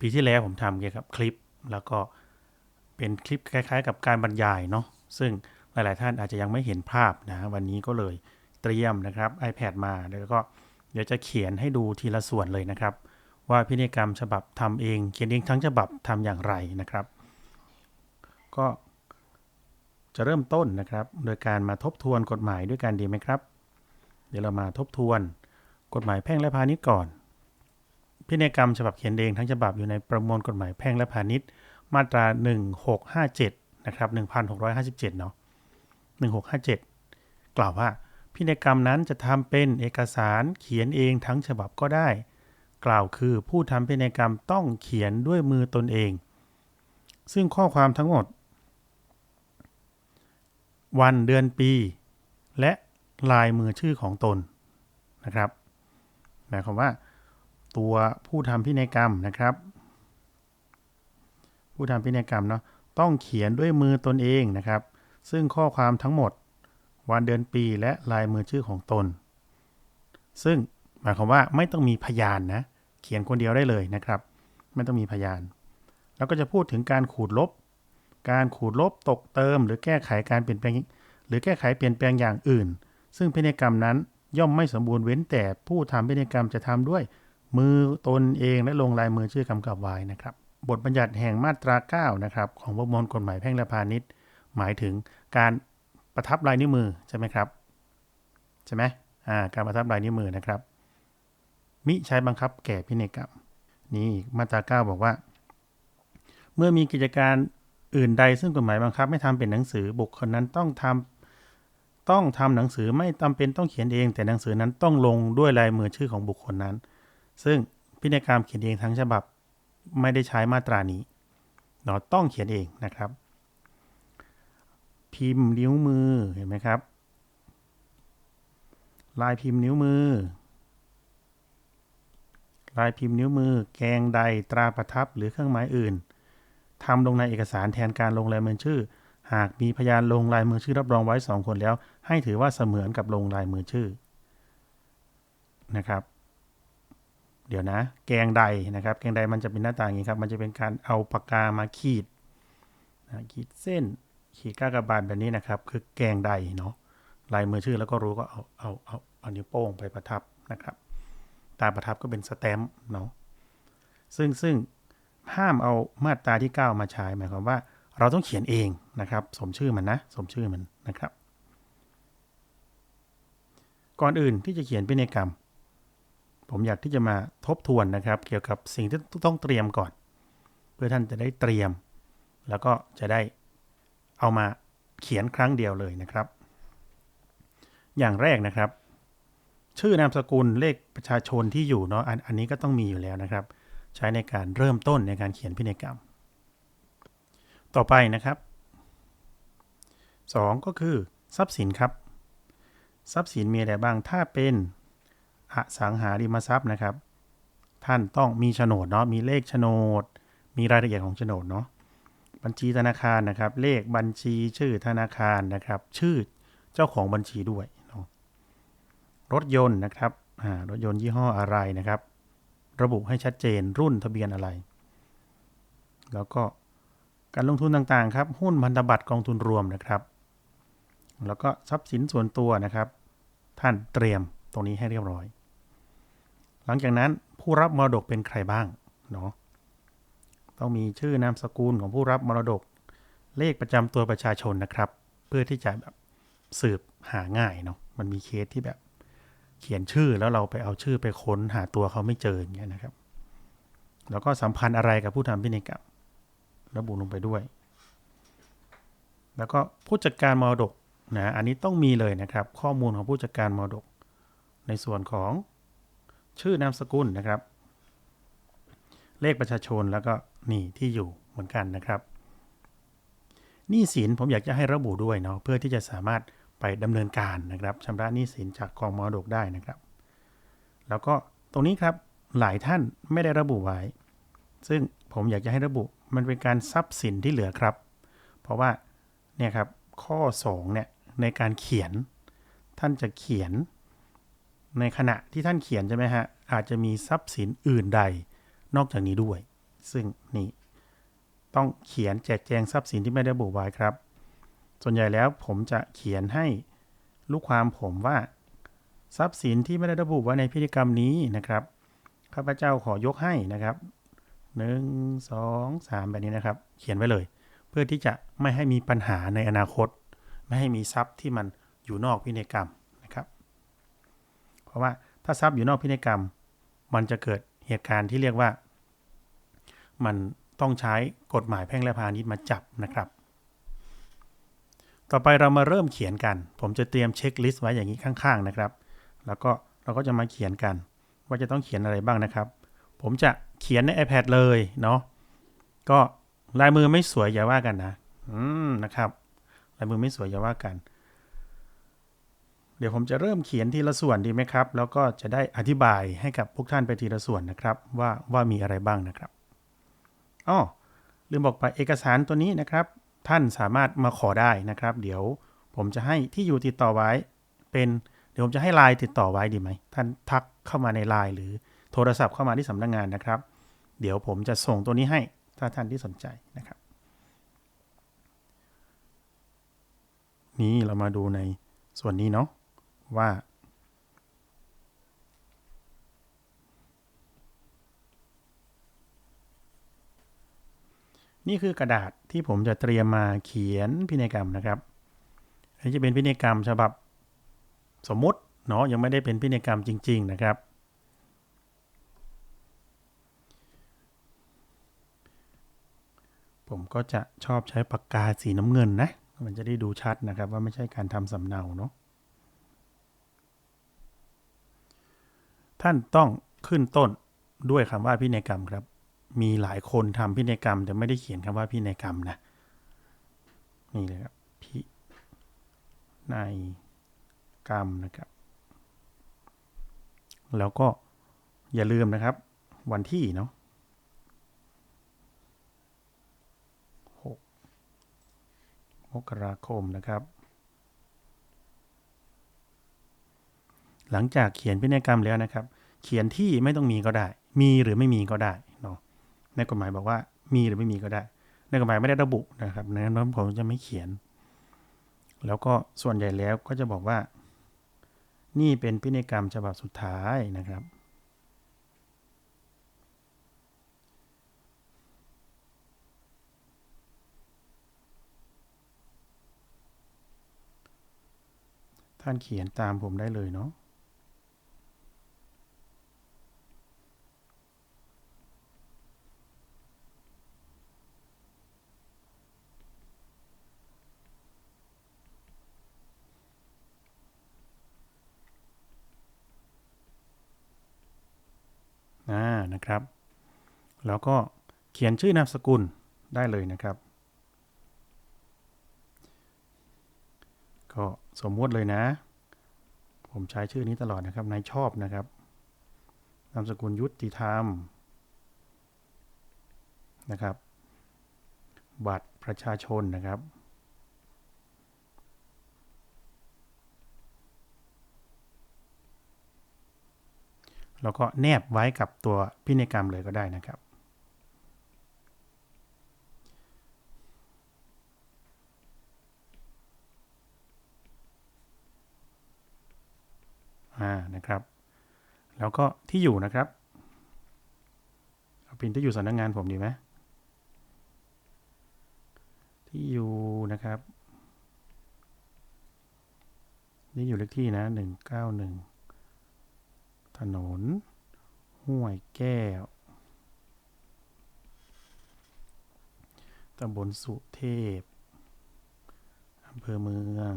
ปีที่แล้วผมทำเกี่ยวกับคลิป แล้วก็เป็นคลิปคล้ายๆ กับการบรรยายเนาะซึ่งหลายๆท่านอาจจะยังไม่เห็นภาพนะวันนี้ก็เลยเตรียมนะครับ iPad มาแล้วก็เดี๋ยวจะเขียนให้ดูทีละส่วนเลยนะครับ ว่าพินัยกรรมฉบับทำเอง เขียนเองทั้งฉบับทำอย่างไรนะครับ ก็จะเริ่มต้นนะครับ โดยการมาทบทวนกฎหมายด้วยกันดีไหมครับ เดี๋ยวเรามาทบทวนกฎหมายแพ่งและพาณิชย์ก่อน พินัยกรรมฉบับเขียนเองทั้งฉบับอยู่ในประมวลกฎหมายแพ่งและพาณิชย์ มาตรา 1657 นะครับ 1657 เนาะ1657 กล่าวว่า พินัยกรรมนั้นจะทำเป็นเอกสารเขียนเองทั้งฉบับก็ได้ กล่าวคือผู้ทำพินัยกรรมต้องเขียนด้วยมือตนเอง ซึ่งข้อความทั้งหมด วันเดือนปี และลายมือชื่อของตนนะครับหมายความว่า ตัวผู้ทำพินัยกรรมนะครับ ผู้ทำพินัยกรรมเนาะต้องเขียนด้วยมือตนเองนะครับ ซึ่งข้อความทั้งหมด วันเดือนปีและลายมือชื่อของตน ซึ่งหมายความว่าไม่ต้องมีพยานนะเขียนคนเดียวได้เลยนะครับ ไม่ต้องมีพยาน แล้วก็จะพูดถึงการขูดลบ การขูดลบตกเติม หรือแก้ไขการเปลี่ยนแปลง หรือแก้ไขเปลี่ยนแปลงอย่างอื่น ซึ่งพินัยกรรมนั้นย่อมไม่สมบูรณ์เว้นแต่ผู้ทำพินัยกรรมจะทำด้วย มือตนเองและลงลายมือชื่อกำกับไว้นะครับ บทบัญญัติแห่งมาตรา 9 นะครับ ของประมวลกฎหมายแพ่งและพาณิชย์ หมายถึงการประทับลายนิ้วมือใช่ไหมครับใช่ไหมอ่าการประทับลายนิ้วมือนะครับ มิใช้บังคับแก่พินัยกรรมนี่มาตรา 9 บอกว่า เมื่อมีกิจการอื่นใดซึ่งกฎหมายบังคับไม่ทำเป็นหนังสือบุคคลนั้นต้องทำต้องทำหนังสือไม่จำเป็นต้องเขียนเอง แต่หนังสือนั้นต้องลงด้วยลายมือชื่อของบุคคลนั้น ซึ่งพินัยกรรมเขียนเองทั้งฉบับไม่ได้ใช้มาตรานี้เนาะต้องเขียนเองนะครับ พิมพ์นิ้วมือเห็นไหมครับ ลายพิมพ์นิ้วมือ ลายพิมพ์นิ้วมือ แกงใดตราประทับหรือเครื่องหมายอื่นทำลงในเอกสารแทนการลงลายมือชื่อ หากมีพยานลงลายมือชื่อรับรองไว้ 2 คนแล้ว ให้ถือว่าเสมือนกับลงลายมือชื่อนะครับ เดี๋ยวนะ แกงใดนะครับ แกงใดมันจะเป็นหน้าตาอย่างนี้ครับ มันจะเป็นการเอาปากกามาขีดนะขีดเส้น ขีดก้ากระบาดแบบนี้นะครับ คือแกงใดเนาะ ลายมือชื่อแล้วก็รู้ก็เอาเอาเอาเอานิ้วโป้งไปประทับนะครับ ตาประทับก็เป็นสแตมป์เนาะ ซึ่งซึ่งห้ามเอามาตราที่ 9 มาใช้หมายความว่าเราต้องเขียนเองนะครับ สมชื่อมันนะ สมชื่อมันนะครับ ก่อนอื่นที่จะเขียนพินัยกรรม ผมอยากที่จะมาทบทวนนะครับ เกี่ยวกับสิ่งที่ต้องเตรียมก่อน เพื่อท่านจะได้เตรียม แล้วก็จะได้เอามาเขียนครั้งเดียวเลยนะครับ อย่างแรกนะครับ ชื่อนามสกุลเลขประชาชนที่อยู่เนาะอันอันนี้ก็ต้องมีอยู่แล้วนะครับ ใช้ในการเริ่มต้นในการเขียนพินัยกรรม ต่อไปนะครับ 2 ก็คือทรัพย์สินครับ ทรัพย์สินมีอะไรบ้างถ้าเป็น อสังหาริมทรัพย์นะครับ ท่านต้องมีโฉนดเนาะมีเลขโฉนด มีรายละเอียดของโฉนดเนาะบัญชีธนาคารนะครับ เลขบัญชีชื่อธนาคารนะครับ ชื่อเจ้าของบัญชีด้วยเนาะรถยนต์นะครับรถยนต์ยี่ห้ออะไรนะครับ ระบุให้ชัดเจนรุ่นทะเบียนอะไร แล้วก็การลงทุนต่างๆครับ หุ้นพันธบัตรกองทุนรวมนะครับ แล้วก็ทรัพย์สินส่วนตัวนะครับ ท่านเตรียมตรงนี้ให้เรียบร้อย ลังจากนั้นผู้รับมรดกเป็นใครบ้างเนาะต้องมีชื่อนามสกุลของผู้รับมรดก เลขประจำตัวประชาชนนะครับ เพื่อที่จะแบบสืบหาง่ายเนาะมันมีเคสที่แบบเขียนชื่อแล้วเราไปเอาชื่อไปค้นหาตัวเขาไม่เจออย่างเงี้ยนะครับ แล้วก็สัมพันธ์อะไรกับผู้ทำพินัยกรรมระบุลงไปด้วย แล้วก็ผู้จัดการมรดกนะอันนี้ต้องมีเลยนะครับ ข้อมูลของผู้จัดการมรดก ในส่วนของ ชื่อนามสกุลนะครับ เลขประชาชนแล้วก็นี่ที่อยู่เหมือนกันนะครับหนี้สินผมอยากจะให้ระบุด้วยเนาะเพื่อที่จะสามารถไปดำเนินการนะครับชำระหนี้สินจากกองมรดกได้นะครับ แล้วก็ตรงนี้ครับหลายท่านไม่ได้ระบุไว้ ซึ่งผมอยากจะให้ระบุมันเป็นการทรัพย์สินที่เหลือครับ เพราะว่าเนี่ยครับข้อ2เนี่ยในการเขียนท่านจะเขียน ในขณะที่ท่านเขียนใช่ไหมฮะ อาจจะมีทรัพย์สินอื่นใด นอกจากนี้ด้วย ซึ่งนี่ต้องเขียนแจกแจงทรัพย์สินที่ไม่ได้ระบุไว้ครับ ส่วนใหญ่แล้วผมจะเขียนให้ลูกความผมว่า ทรัพย์สินที่ไม่ได้ระบุไว้ในพิธีกรรมนี้นะครับข้าพเจ้าขอยกให้นะครับหนึ่งสองสามแบบนี้นะครับ เขียนไว้เลย เพื่อที่จะไม่ให้มีปัญหาในอนาคต ไม่ให้มีทรัพย์ที่มันอยู่นอกพินัยกรรม เพราะว่าถ้าทรัพย์อยู่นอกพินัยกรรม มันจะเกิดเหตุการณ์ที่เรียกว่า มันต้องใช้กฎหมายแพ่งและพาณิชย์มาจับนะครับ ต่อไปเรามาเริ่มเขียนกัน ผมจะเตรียมเช็คลิสต์ไว้อย่างนี้ข้างๆนะครับ แล้วก็เราก็จะมาเขียนกัน ว่าจะต้องเขียนอะไรบ้างนะครับ ผมจะเขียนใน iPad เลยเนาะก็ลายมือไม่สวยอย่าว่ากันนะ อืมนะครับ ลายมือไม่สวยอย่าว่ากัน เดี๋ยวผมจะเริ่มเขียนทีละส่วนดีไหมครับ แล้วก็จะได้อธิบายให้กับพวกท่านไปทีละส่วนนะครับ ว่าว่ามีอะไรบ้างนะครับอ้อลืมบอกไปเอกสารตัวนี้นะครับ ท่านสามารถมาขอได้นะครับ เดี๋ยวผมจะให้ที่อยู่ติดต่อไว้ เป็นเดี๋ยวผมจะให้ไลน์ติดต่อไว้ดีไหมท่านทักเข้ามาในไลน์หรือโทรศัพท์เข้ามาที่สำนักงงานนะครับ เดี๋ยวผมจะส่งตัวนี้ให้ถ้าท่านที่สนใจนะครับ นี่เรามาดูในส่วนนี้เนาะ ว่า นี่คือกระดาษที่ผมจะเตรียมมาเขียนพินัยกรรมนะครับ อันนี้จะเป็นพินัยกรรมฉบับสมมุติเนาะยังไม่ได้เป็นพินัยกรรมจริง ๆ นะครับ ผมก็จะชอบใช้ปากกาสีน้ำเงินนะ มันจะได้ดูชัดนะครับว่าไม่ใช่การทำสำเนาเนาะ ท่านต้องขึ้นต้นด้วยคำว่าพินัยกรรมครับ มีหลายคนทำพินัยกรรม แต่ไม่ได้เขียนคำว่าพินัยกรรมนะ นี่เลยครับพินัยกรรมนะครับ แล้วก็อย่าลืมนะครับ วันที่เนาะมกราคมนะครับ หลังจากเขียนพินัยกรรมแล้วนะครับ เขียนที่ไม่ต้องมีก็ได้ มีหรือไม่มีก็ได้เนาะในกฎหมายบอกว่ามีหรือไม่มีก็ได้ ในกฎหมายไม่ได้ระบุนะครับดังนั้นผมจะไม่เขียน แล้วก็ส่วนใหญ่แล้วก็จะบอกว่า นี่เป็นพินัยกรรมฉบับสุดท้ายนะครับท่านเขียนตามผมได้เลยเนาะานะครับ แล้วก็เขียนชื่อนามสกุลได้เลยนะครับ ก็สมมติเลยนะ ผมใช้ชื่อนี้ตลอดนะครับนายชอบนะครับ นามสกุลยุติธรรมนะครับ บัตรประชาชนนะครับ แล้วก็แนบไว้กับตัวพินัยกรรมเลยก็ได้นะครับ อ่า นะครับ แล้วก็ที่อยู่นะครับ เอาเป็นที่อยู่สำนักงงานผมดีไหมที่อยู่นะครับ นี่อยู่เลขที่นะหนึ่งเก้าหนึ่ง ถนน ห้วยแก้ว ตำบลสุเทพ อำเภอเมือง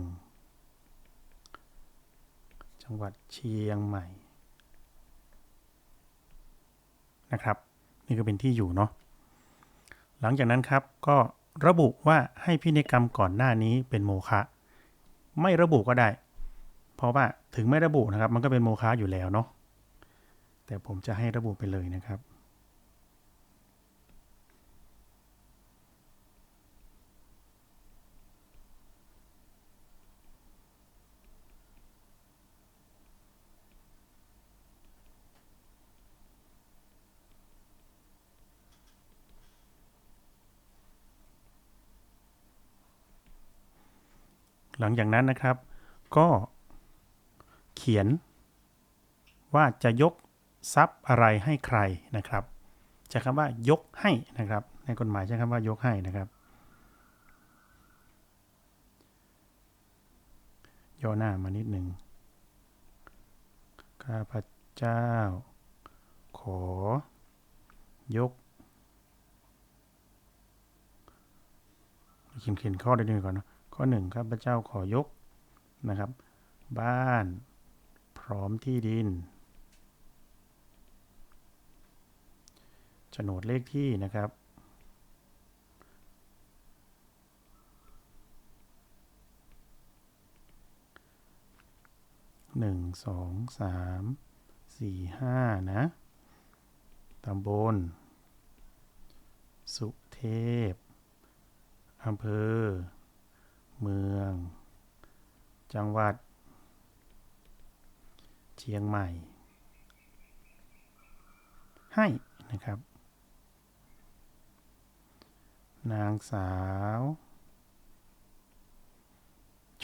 จังหวัดเชียงใหม่ นะครับ นี่ก็เป็นที่อยู่เนาะ หลังจากนั้นครับก็ระบุว่าให้พินัยกรรมก่อนหน้านี้เป็นโมฆะ ไม่ระบุก็ได้ เพราะว่าถึงไม่ระบุนะครับ มันก็เป็นโมฆะอยู่แล้วเนาะ แต่ผมจะให้ระบุไปเลยนะครับ หลังจากนั้นนะครับ ก็เขียนว่าจะยก ทรัพย์อะไรให้ใครนะครับใช้คำว่ายกให้นะครับ ในกฎหมายใช้คำว่ายกให้นะครับย่อหน้ามานิดหนึ่งข้าพเจ้า ขอ ยกเขียนเขียนข้อได้ดีก่อนนะข้อหนึ่งข้าพเจ้าขอยกนะครับ บ้าน พร้อมที่ดิน โฉนดเลขที่นะครับ หนึ่งสองสามสี่ห้านะ ตำบล สุเทพ อำเภอ เมือง จังหวัด เชียงใหม่ ให้นะครับ นางสาว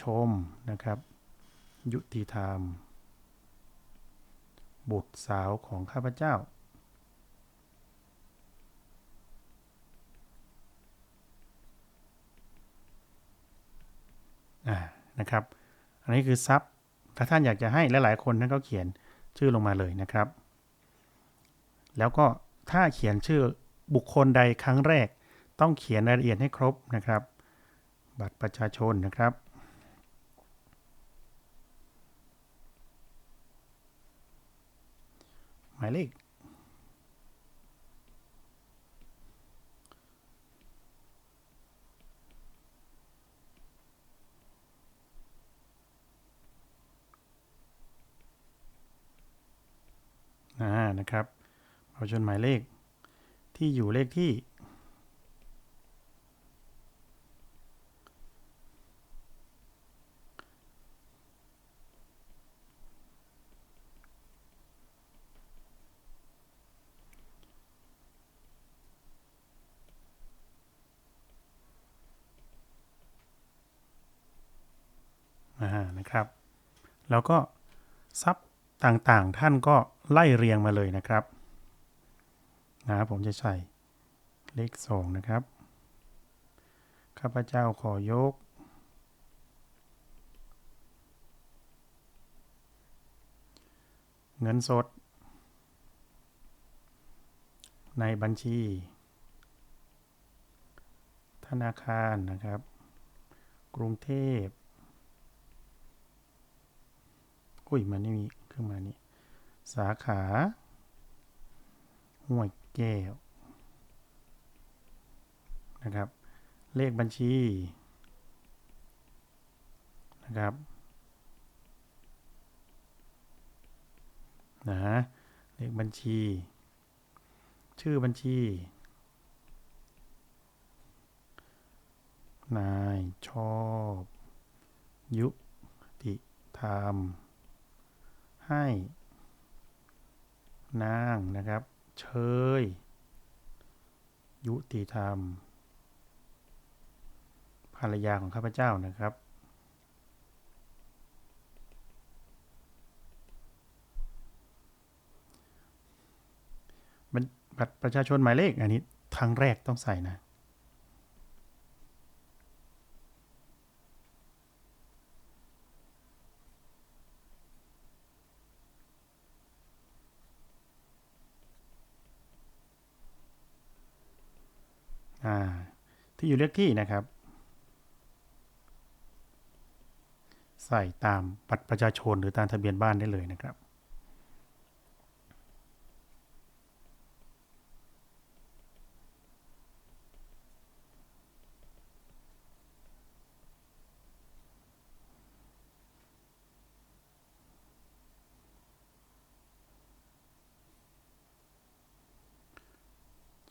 ชมนะครับ ยุติธรรม บุตรสาวของข้าพเจ้า อ่า นะครับ อันนี้คือทรัพย์ ถ้าท่านอยากจะให้และหลายคนท่านก็เขียนชื่อลงมาเลยนะครับ แล้วก็ถ้าเขียนชื่อบุคคลใดครั้งแรก ต้องเขียนรายละเอียดให้ครบนะครับ บัตรประชาชนนะครับ หมายเลขนะครับประชาชนหมายเลขที่อยู่เลขที่ อ่า นะครับ แล้วก็ทรัพย์ต่างๆ ท่านก็ไล่เรียงมาเลยนะครับนะผมจะใส่เลขสองนะครับ ข้าพเจ้าขอยก เงินสด ในบัญชี ธนาคารนะครับ กรุงเทพ อุ้ยมันไม่มีเครื่องมานี้สาขาห้วยแก้วนะครับ เลขบัญชีนะครับนะเลขบัญชี ชื่อบัญชี นายชอบ ยุติธรรม ให้ นางนะครับ เชย ยุติธรรม ภรรยาของข้าพเจ้านะครับบัตรประชาชนหมายเลขอันนี้ครั้งแรกต้องใส่นะ ที่อยู่เลขที่นะครับ ใส่ตามบัตรประชาชนหรือตามทะเบียนบ้านได้เลยนะครับ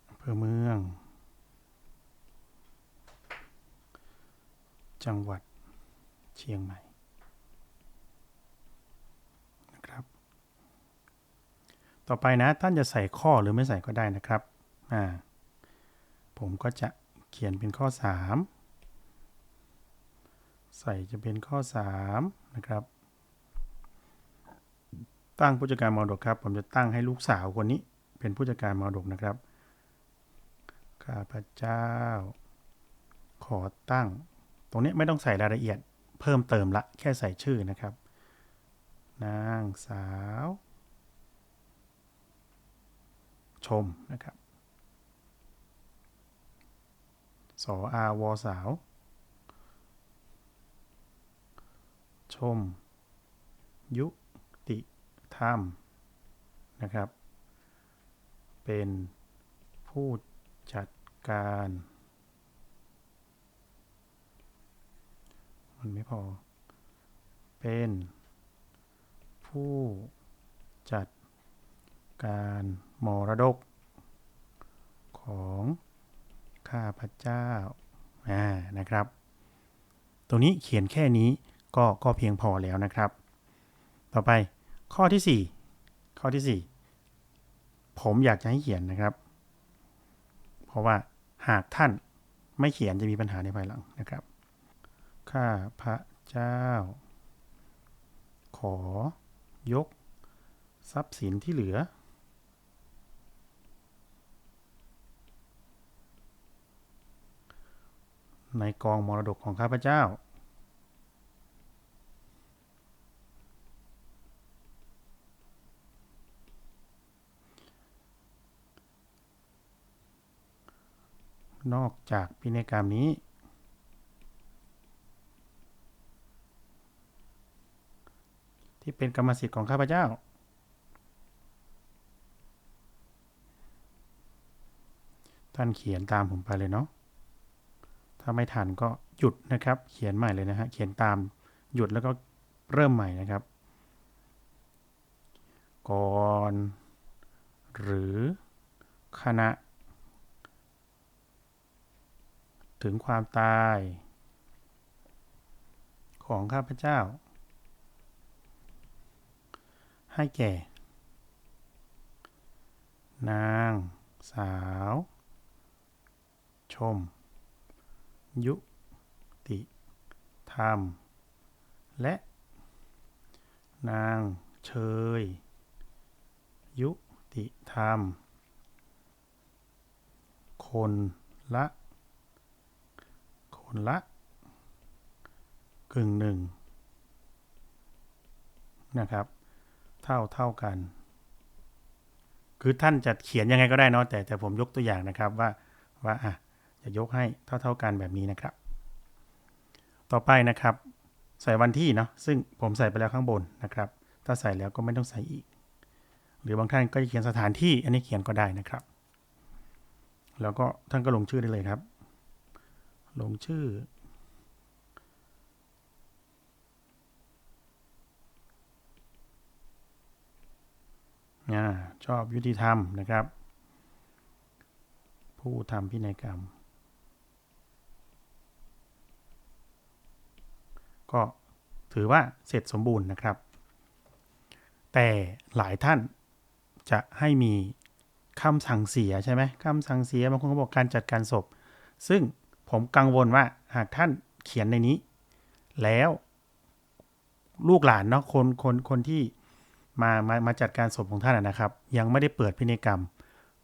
อำเภอมือง จังหวัดเชียงใหม่นะครับ ต่อไปนะท่านจะใส่ข้อหรือไม่ใส่ก็ได้นะครับอ่าผมก็จะเขียนเป็นข้อ 3 ใส่จะเป็นข้อ 3 นะครับ ตั้งผู้จัดการมรดกครับ ผมจะตั้งให้ลูกสาวคนนี้เป็นผู้จัดการมรดกนะครับข้าพเจ้า ขอตั้ง ตรงนี้ไม่ต้องใส่รายละเอียดเพิ่มเติมละ แค่ใส่ชื่อนะครับ นางสาว ชมนะครับสออาวอสาว ชม ยุติธรรมนะครับ เป็นผู้จัดการ มันไม่พอ เป็นผู้จัดการมรดกของข้าพเจ้าานะครับ ตรงนี้เขียนแค่นี้ก็ก็เพียงพอแล้วนะครับ ต่อไปข้อที่ 4 ข้อที่ 4 ผมอยากจะให้เขียนนะครับ เพราะว่าหากท่านไม่เขียนจะมีปัญหาในภายหลังนะครับ ข้าพระเจ้า ขอยก ทรัพย์สินที่เหลือ ในกองมรดกของข้าพเจ้านอกจากพินัยกรรมนี้ ที่เป็นกรรมสิทธิ์ของข้าพเจ้า ท่านเขียนตามผมไปเลยเนาะ ถ้าไม่ทันก็หยุดนะครับ เขียนใหม่เลยนะฮะ เขียนตามหยุดแล้วก็เริ่มใหม่นะครับ ก่อน หรือขณะ ถึงความตาย ของข้าพเจ้า ให้แก่ นาง สาว ชม ยุติ ธรรม และ นางเชย ยุติธรรม คนละ คนละ กึ่งหนึ่งนะครับ เท่าเท่ากัน คือท่านจะเขียนยังไงก็ได้เนาะแต่แต่ผมยกตัวอย่างนะครับว่าว่าอะจะยกให้เท่าเท่ากันแบบนี้นะครับ ต่อไปนะครับ ใส่วันที่เนาะซึ่งผมใส่ไปแล้วข้างบนนะครับ ถ้าใส่แล้วก็ไม่ต้องใส่อีก หรือบางท่านก็จะเขียนสถานที่อันนี้เขียนก็ได้นะครับ แล้วก็ท่านก็ลงชื่อได้เลยครับ ลงชื่อ ชอบยุติธรรมนะครับ ผู้ทำพินัยกรรม ก็ถือว่าเสร็จสมบูรณ์นะครับ แต่หลายท่านจะให้มีคำสั่งเสียใช่ไหมคำสั่งเสียบางคนก็บอกการจัดการศพ ซึ่งผมกังวลว่าหากท่านเขียนในนี้ แล้วลูกหลานเนาะคนคนคนที่ มามามาจัดการศพของท่านนะครับ ยังไม่ได้เปิดพินัยกรรม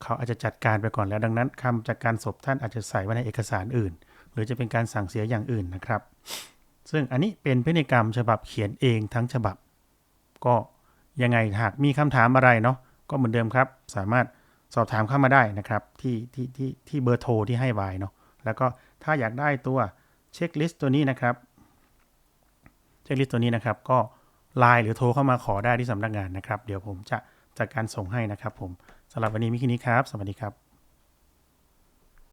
เขาอาจจะจัดการไปก่อนแล้วดังนั้นคำจัดการศพท่านอาจจะใส่ไว้ในเอกสารอื่น หรือจะเป็นการสั่งเสียอย่างอื่นนะครับ ซึ่งอันนี้เป็นพินัยกรรมฉบับเขียนเองทั้งฉบับ ก็ยังไงหากมีคำถามอะไรเนาะก็เหมือนเดิมครับ สามารถสอบถามเข้ามาได้นะครับที่ที่ที่ที่เบอร์โทรที่ให้ไว้เนาะแล้วก็ถ้าอยากได้ตัวเช็คลิสต์ตัวนี้นะครับเช็คลิสต์ตัวนี้นะครับก็ ไลน์หรือโทรเข้ามาขอได้ที่สำนักงานนะครับ เดี๋ยวผมจะจัดการส่งให้นะครับผมสำหรับวันนี้มิคินี้ครับ สวัสดีครับ